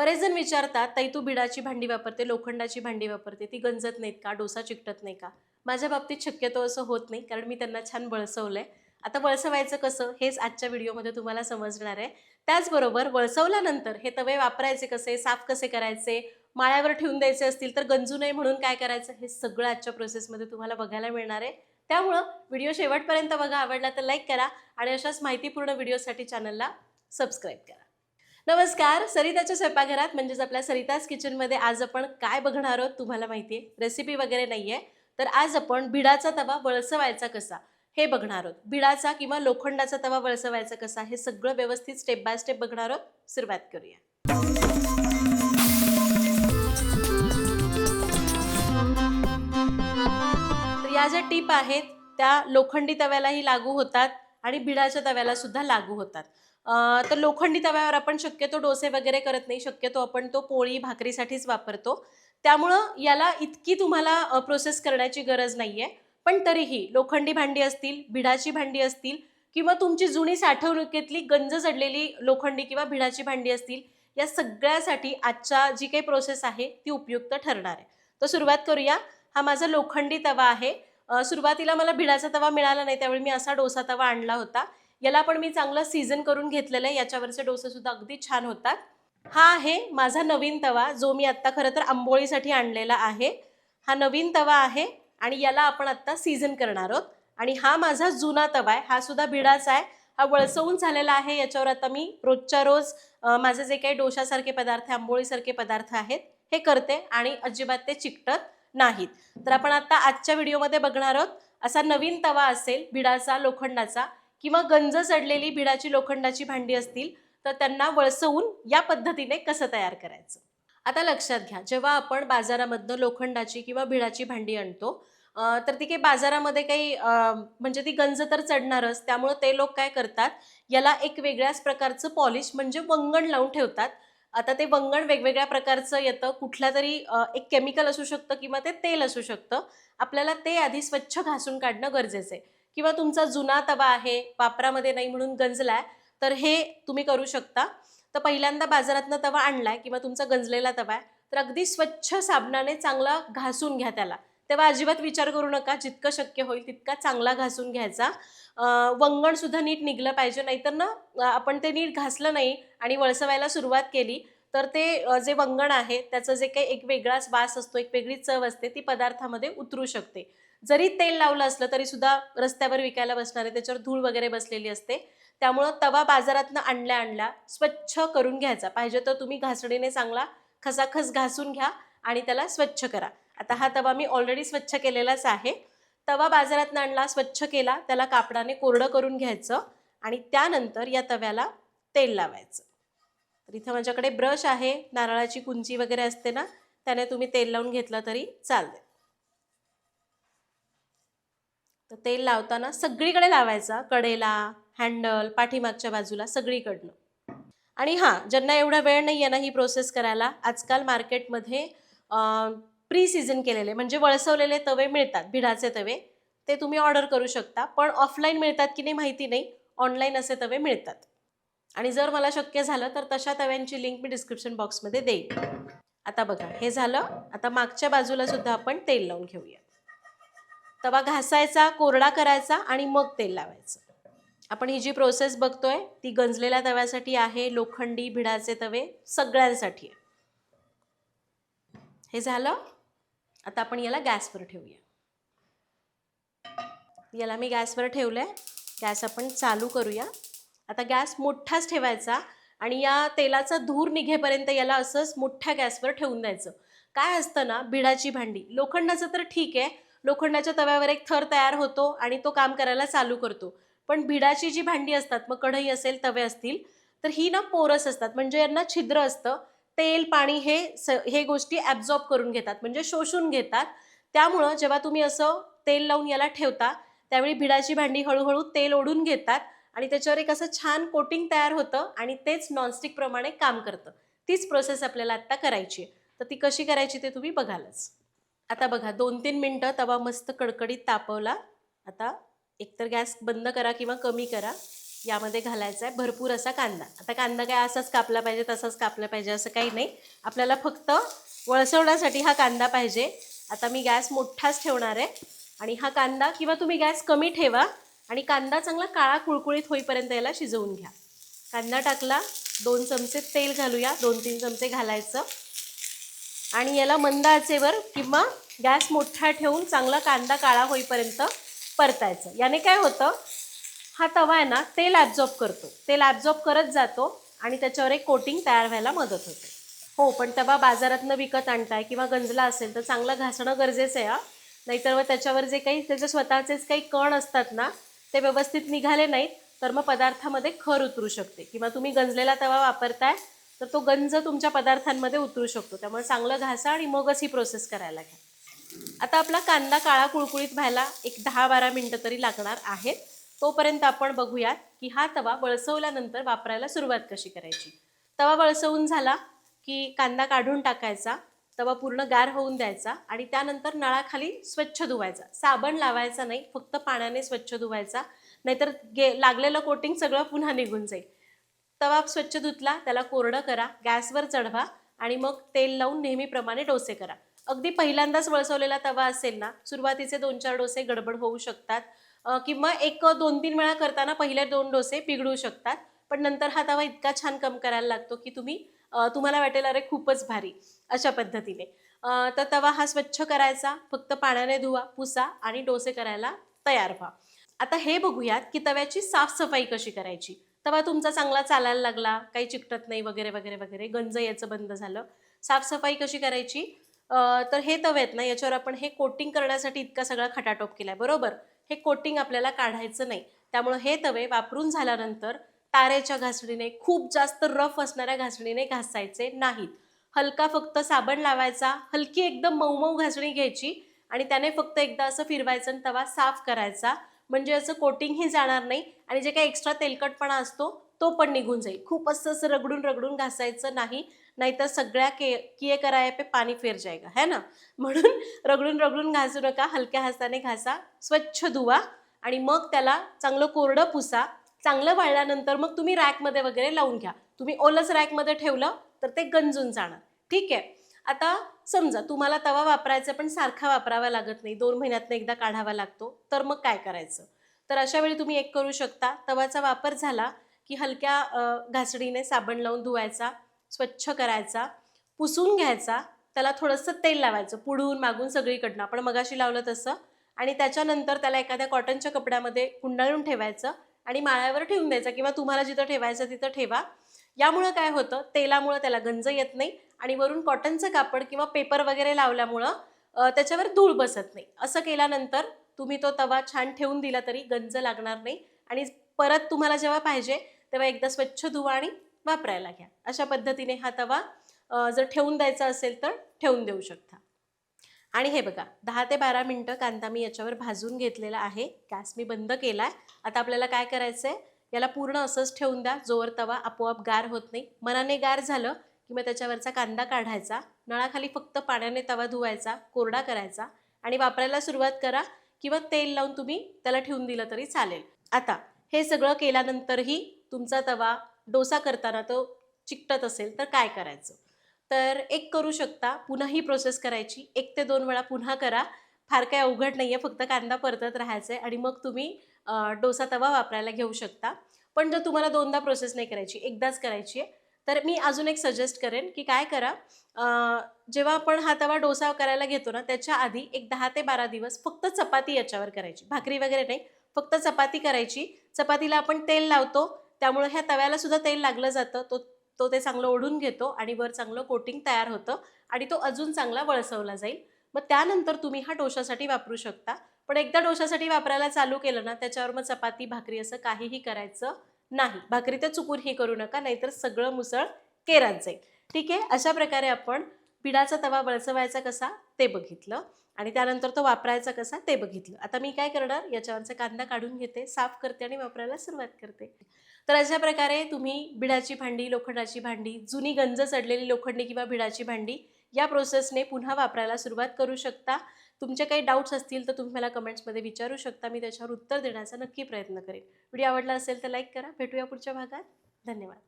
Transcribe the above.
बरेच जण विचारतात ताई तू बिडाची भांडी वापरते लोखंडाची भांडी वापरते ती गंजत नाहीत का? डोसा चिकटत नाही का? माझ्या बाबतीत शक्यतो असं होत नाही कारण मी त्यांना छान बळसवलंय आता वळसवायचं कसं? हेच आजच्या व्हिडिओमध्ये तुम्हाला समजणार आहे. त्याचबरोबर वळसवल्यानंतर हे तवे वापरायचे कसे साफ कसे करायचे माळ्यावर ठेवून द्यायचे असतील तर गंजू नये म्हणून काय करायचं हे सगळं आजच्या प्रोसेसमध्ये तुम्हाला बघायला मिळणार आहे. त्यामुळं व्हिडिओ शेवटपर्यंत बघा आवडला तर लाईक करा आणि अशाच माहितीपूर्ण व्हिडिओसाठी चॅनलला सबस्क्राईब करा. नमस्कार सरिताच्या स्वयंपाकघरात म्हणजेच आपल्या सरिताज किचनमध्ये आज आपण काय बघणार आहोत तुम्हाला माहिती आहे रेसिपी वगैरे नाही आहे तर आज आपण भिडाचा तवा वळसवायचा कसा हे बघणार आहोत. भिडाचा किंवा लोखंडाचा तवा वळसवायचा कसा हे सगळं व्यवस्थित स्टेप बाय स्टेप बघणार आहोत. सुरुवात करूया. या ज्या टीप आहेत त्या लोखंडी तव्यालाही लागू होतात. आणि भिडाच्या तव्याला सुद्धा लागू होतात. तर लोखंडी तव्यावर आपण शक्यतो डोसे वगैरे करत नाही. शक्यतो आपण तो पोळी भाकरीसाठीच वापरतो. त्यामुळं याला इतकी तुम्हाला प्रोसेस करण्याची गरज नाही आहे पण तरीही लोखंडी भांडी असतील भिडाची भांडी असतील किंवा तुमची जुनी साठवणुकीतली गंज जडलेली लोखंडी किंवा भिडाची भांडी असतील या सगळ्यासाठी आजच्या जी काही प्रोसेस आहे ती उपयुक्त ठरणार आहे. तर सुरुवात करूया. हा माझा लोखंडी तवा आहे. सुरुवातीला मला भिडाचा तवा मिळाला नाही त्यावेळी मी असा डोसा तवा आणला होता. याला पण मी चांगलं सीझन करून घेतलेलं आहे याच्यावरचे डोसेसुद्धा अगदी छान होतात. हा आहे माझा नवीन तवा जो मी आत्ता खरं तर आंबोळीसाठी आणलेला आहे. हा नवीन तवा आहे आणि याला आपण आत्ता सीझन करणार आहोत. आणि हा माझा जुना तवा आहे हा सुद्धा भिडाचा आहे. हा वळसवून झालेला आहे याच्यावर आता मी रोजच्या रोज माझे जे काही डोशासारखे पदार्थ आंबोळीसारखे पदार्थ आहेत हे करते आणि अजिबात ते चिकटत नाहीत. तर आपण आता आजच्या व्हिडिओमध्ये बघणार आहोत असा नवीन तवा असेल भिडाचा लोखंडाचा किंवा गंज चढलेली भिडाची लोखंडाची भांडी असतील तर त्यांना वळसवून या पद्धतीने कसं तयार करायचं? आता लक्षात घ्या जेव्हा आपण बाजारामधनं लोखंडाची किंवा भिडाची भांडी आणतो तर ती काही बाजारामध्ये काही म्हणजे ती गंज तर चढणारच त्यामुळं ते लोक काय करतात याला एक वेगळ्याच प्रकारचं पॉलिश म्हणजे वंगण लावून ठेवतात आता ते वंगण वेगवेगळ्या प्रकारचं येतं. कुठल्या तरी एक केमिकल असू शकतं किंवा ते तेल असू शकतं. आपल्याला ते आधी स्वच्छ घासून काढणं गरजेचं आहे. किंवा तुमचा जुना तवा आहे वापरामध्ये नाही म्हणून गंजलाय तर हे तुम्ही करू शकता. तर पहिल्यांदा बाजारातनं तवा आणलाय किंवा तुमचा गंजलेला तवा आहे तर अगदी स्वच्छ साबणाने चांगला घासून घ्या त्याला. तेव्हा अजिबात विचार करू नका जितकं शक्य होईल तितका चांगला घासून घ्यायचा. वंगण सुद्धा नीट निघलं पाहिजे नाहीतर ना आपण ते नीट घासलं नाही आणि वळसवायला सुरुवात केली तर ते जे वंगण आहे त्याचं जे काही एक वेगळाच वास असतो एक वेगळी चव असते ती पदार्थामध्ये उतरू शकते. जरी तेल लावलं असलं तरी सुद्धा रस्त्यावर विकायला बसणार आहे त्याच्यावर धूळ वगैरे बसलेली असते. त्यामुळं तवा बाजारातनं आणल्या आणल्या स्वच्छ करून घ्यायचा. पाहिजे तर तुम्ही घासणीने चांगला खसाखस घासून घ्या आणि त्याला स्वच्छ करा. आता हा तवा मी ऑलरेडी स्वच्छ केलेलाच आहे. तवा बाजारात आणला स्वच्छ केला त्याला कापडाने कोरडं करून घ्यायचं आणि त्यानंतर या तव्याला तेल लावायचं. तर इथं माझ्याकडे ब्रश आहे नारळाची कुंची वगैरे असते ना त्याने तुम्ही तेल लावून घेतलं तरी चालते तर तेल लावताना सगळीकडे लावायचा कडेला हँडल पाठीमागच्या बाजूला सगळीकडनं. आणि हां ज्यांना एवढा वेळ नाही आहे ना ही प्रोसेस करायला आजकाल मार्केटमध्ये प्री सीझन केलेले म्हणजे वळसवलेले तवे मिळतात भिडाचे तवे. ते तुम्ही ऑर्डर करू शकता पण ऑफलाईन मिळतात की नाही माहिती नाही. ऑनलाईन असे तवे मिळतात. आणि जर मला शक्य झालं तर तशा तव्यांची लिंक मी डिस्क्रिप्शन बॉक्समध्ये देईन. आता बघा हे झालं. आता मागच्या बाजूला सुद्धा आपण तेल लावून घेऊया तवा घासायचा कोरडा करायचा आणि मग तेल लावायचं. आपण ही जी प्रोसेस बघतोय ती गंजलेल्या तव्यासाठी आहे लोखंडी भिडाचे तवे सगळ्यांसाठी आहे. हे झालं. आता आपण याला गॅसवर ठेवूया. याला मी गॅसवर ठेवलं आहे गॅस आपण चालू करूया. आता गॅस मोठाच ठेवायचा आणि या तेलाचा धूर निघेपर्यंत याला असंच मोठ्या गॅसवर ठेवून द्यायचं. काय असतं ना भिडाची भांडी. लोखंडाचं तर ठीक आहे. लोखंडाच्या तव्यावर एक थर तयार होतो आणि तो काम करायला चालू करतो. पण भिडाची जी भांडी असतात मग कढई असेल तवे असतील तर ही ना पोरस असतात. म्हणजे यांना छिद्र असतं. तेल पाणी हे स हे गोष्टी ॲब्झॉर्ब करून घेतात म्हणजे शोषून घेतात. त्यामुळं जेव्हा तुम्ही असं तेल लावून याला ठेवता त्यावेळी भिडाची भांडी हळूहळू तेल ओढून घेतात आणि त्याच्यावर एक असं छान कोटिंग तयार होतं आणि तेच नॉनस्टिक प्रमाणे काम करतं. तीच प्रोसेस आपल्याला आत्ता करायची आहे. तर ती कशी करायची ते तुम्ही बघालच. आता बघा दोन तीन मिनटं तवा मस्त कडकडीत तापवला. आता एकतर गॅस बंद करा किंवा कमी करा. यामध्ये घालायचा आहे भरपूर असा कांदा. आता कांदा काय असाच कापला पाहिजे तसाच कापला पाहिजे असं काही नाही. आपल्याला फक्त वळसवण्यासाठी हा कांदा पाहिजे. आता मी गॅस मोठाच ठेवणार आहे आणि हा कांदा किंवा तुम्ही गॅस कमी ठेवा आणि कांदा चांगला काळा कुळकुळीत होईपर्यंत याला शिजवून घ्या. कांदा टाकला दोन चमचे तेल घालूया दोन तीन चमचे घालायचं. आणि याला मंद आचेवर किंवा गॅस मोठा ठेवून चांगला कांदा काळा होईपर्यंत परतायचं. याने काय होतं? हा तवा आहे ना तेल ॲब्झॉर्ब करतो. तेल ॲब्झॉर्ब करत जातो आणि त्याच्यावर एक कोटिंग तयार व्हायला मदत होते. हो पण तवा बाजारातनं विकत आणताय किंवा गंजला असेल तर चांगलं घासणं गरजेचं आहे हा. नाहीतर मग त्याच्यावर जे काही त्याचे स्वतःचेच काही कण असतात ना ते व्यवस्थित निघाले नाहीत तर मग पदार्थामध्ये खर उतरू शकते. किंवा तुम्ही गंजलेला तवा वापरताय तर तो गंज तुमच्या पदार्थांमध्ये उतरू शकतो. त्यामुळे चांगलं घासा आणि मगच ही प्रोसेस करायला घ्या. आता आपला कांदा काळा कुळकुळीत व्हायला एक दहा बारा मिनटं तरी लागणार आहेत. तोपर्यंत आपण बघूयात की हा तवा वळसवल्यानंतर वापरायला सुरुवात कशी करायची. तवा वळसवून झाला की कांदा काढून टाकायचा तवा पूर्ण गार होऊन द्यायचा आणि त्यानंतर नळाखाली स्वच्छ धुवायचा. साबण लावायचा नाही फक्त पाण्याने स्वच्छ धुवायचा नाहीतर गे लागलेलं कोटिंग सगळं पुन्हा निघून जाईल. तवा स्वच्छ धुतला त्याला कोरडं करा गॅसवर चढवा आणि मग तेल लावून नेहमीप्रमाणे डोसे करा. अगदी पहिल्यांदाच वळसवलेला तवा असेल ना सुरुवातीचे दोन चार डोसे गडबड होऊ शकतात. किंवा एक दोन तीन वेळा करताना पहिले दोन डोसे पिघळू शकतात. पण नंतर हा तवा इतका छान कम करायला लागतो की तुम्ही तुम्हाला वाटेल अरे खूपच भारी. अशा पद्धतीने. तर तवा हा स्वच्छ करायचा. फक्त पाण्याने धुवा पुसा आणि डोसे करायला तयार व्हा. आता हे बघूयात की तव्याची साफसफाई कशी करायची. तवा तुमचा चांगला चालायला लागला काही चिकटत नाही वगैरे वगैरे वगैरे गंज याचं बंद झालं. साफसफाई कशी करायची? तर हे तवे आहेत ना याच्यावर आपण हे कोटिंग करण्यासाठी इतका सगळा खटाटोप केला आहे बरोबर? हे कोटिंग आपल्याला काढायचं नाही. त्यामुळे हे तवे वापरून झाल्यानंतर तारेच्या घासणीने खूप जास्त रफ असणाऱ्या घासणीने घासायचे नाहीत. हलका फक्त साबण लावायचा हलकी एकदम मऊ मऊ घासणी घ्यायची आणि त्याने फक्त एकदा असं फिरवायचं आणि तवा साफ करायचा. म्हणजे असं कोटिंगही जाणार नाही आणि जे काही एक्स्ट्रा तेलकटपणा असतो तो पण निघून जाईल. खूप असं असं रगडून रगडून घासायचं नाही. नाहीतर सगळ्या के किए कराय पे पाणी फेर जायगा है ना? म्हणून रगडून रगडून घासू नका हलक्या हाताने घासा स्वच्छ धुवा आणि मग त्याला चांगलं कोरडं पुसा चांगलं वाळल्यानंतर मग तुम्ही रॅकमध्ये वगैरे लावून घ्या. तुम्ही ओलच रॅकमध्ये ठेवलं तर ते गंजून जाणार. ठीक आहे? आता समजा तुम्हाला तवा वापरायचा पण सारखा वापरावा लागत नाही दोन महिन्यातनं एकदा काढावा लागतो तर मग काय करायचं? तर अशा वेळी तुम्ही एक करू शकता तवाचा वापर झाला की हलक्या घासडीने साबण लावून धुवायचा स्वच्छ करायचा पुसून घ्यायचा त्याला थोडंसं तेल लावायचं पुढून मागून सगळीकडनं. आपण मगाशी लावलं तसं. आणि त्याच्यानंतर त्याला एखाद्या कॉटनच्या कपड्यामध्ये गुंडाळून ठेवायचं आणि माळ्यावर ठेवून द्यायचं किंवा तुम्हाला जिथं ठेवायचं तिथं ठेवा. यामुळं काय होतं तेलामुळं त्याला गंज येत नाही आणि वरून कॉटनचं कापड किंवा पेपर वगैरे लावल्यामुळं त्याच्यावर धूळ बसत नाही. असं केल्यानंतर तुम्ही तो तवा छान ठेवून दिला तरी गंज लागणार नाही आणि परत तुम्हाला जेव्हा पाहिजे तेव्हा एकदा स्वच्छ धुवा आणि वापरायला घ्या. अशा पद्धतीने हा तवा जर ठेवून द्यायचा असेल तर ठेवून देऊ शकता. आणि हे बघा दहा ते बारा मिनटं कांदा मी याच्यावर भाजून घेतलेला आहे. गॅस मी बंद केला आहे आता आपल्याला काय करायचं आहे याला पूर्ण असंच ठेवून द्या. जोवर तवा आपोआप गार होत नाही. मनाने गार झालं की मग त्याच्यावरचा कांदा काढायचा. नळाखाली फक्त पाण्याने तवा धुवायचा कोरडा करायचा आणि वापरायला सुरुवात करा किंवा तेल लावून तुम्ही त्याला ठेवून दिलं तरी चालेल. आता हे सगळं केल्यानंतरही तुमचा तवा डोसा करताना तो चिकटत असेल तर काय करायचं? तर एक करू शकता. पुन्हा ही प्रोसेस करायची. एक ते दोन वेळा पुन्हा करा. फार काय अवघड नाही आहे फक्त कांदा परतत राहायचा आहे आणि मग तुम्ही डोसा तवा वापरायला घेऊ शकता. पण जर तुम्हाला दोनदा प्रोसेस नाही करायची एकदाच करायची आहे तर मी अजून एक सजेस्ट करेन की काय करा? जेव्हा आपण हा तवा डोसा करायला घेतो ना त्याच्या आधी एक दहा ते बारा दिवस फक्त चपाती याच्यावर करायची. भाकरी वगैरे नाही. फक्त चपाती करायची. चपातीला आपण तेल लावतो. त्यामुळे ह्या तव्याला सुद्धा तेल लागलं जातं. तो तो ते चांगलं ओढून घेतो आणि वर चांगलं कोटिंग तयार होतं आणि तो अजून चांगला वळसवला जाईल. मग त्यानंतर तुम्ही हा डोशासाठी वापरू शकता. पण एकदा डोशासाठी वापरायला चालू केलं ना त्याच्यावर मग चपाती भाकरी असं काहीही करायचं नाही. भाकरी तर चुकूनही करू नका नाहीतर सगळं मुसळ केरात जाईल. ठीक आहे? अशा प्रकारे आपण पिढाचा तवा वळसवायचा कसा ते बघितलं. आणि त्यानंतर तो वापरायचा कसा ते बघितलं. आता मी काय करणार? याच्यावरचा कांदा काढून घेते साफ करते आणि वापरायला सुरुवात करते. तर अशा प्रकारे तुम्ही बिडाची भांडी लोखंडाची भांडी जुनी गंज चढलेली लोखंडी किंवा बिडाची भांडी या प्रोसेसने पुन्हा वापरायला सुरुवात करू शकता. तुमचे काही डाऊट्स असतील तर तुम्ही मला कमेंट्समध्ये विचारू शकता. मी त्याच्यावर उत्तर देण्याचा नक्की प्रयत्न करेन. व्हिडिओ आवडला असेल तर लाईक करा. भेटूया पुढच्या भागात. धन्यवाद.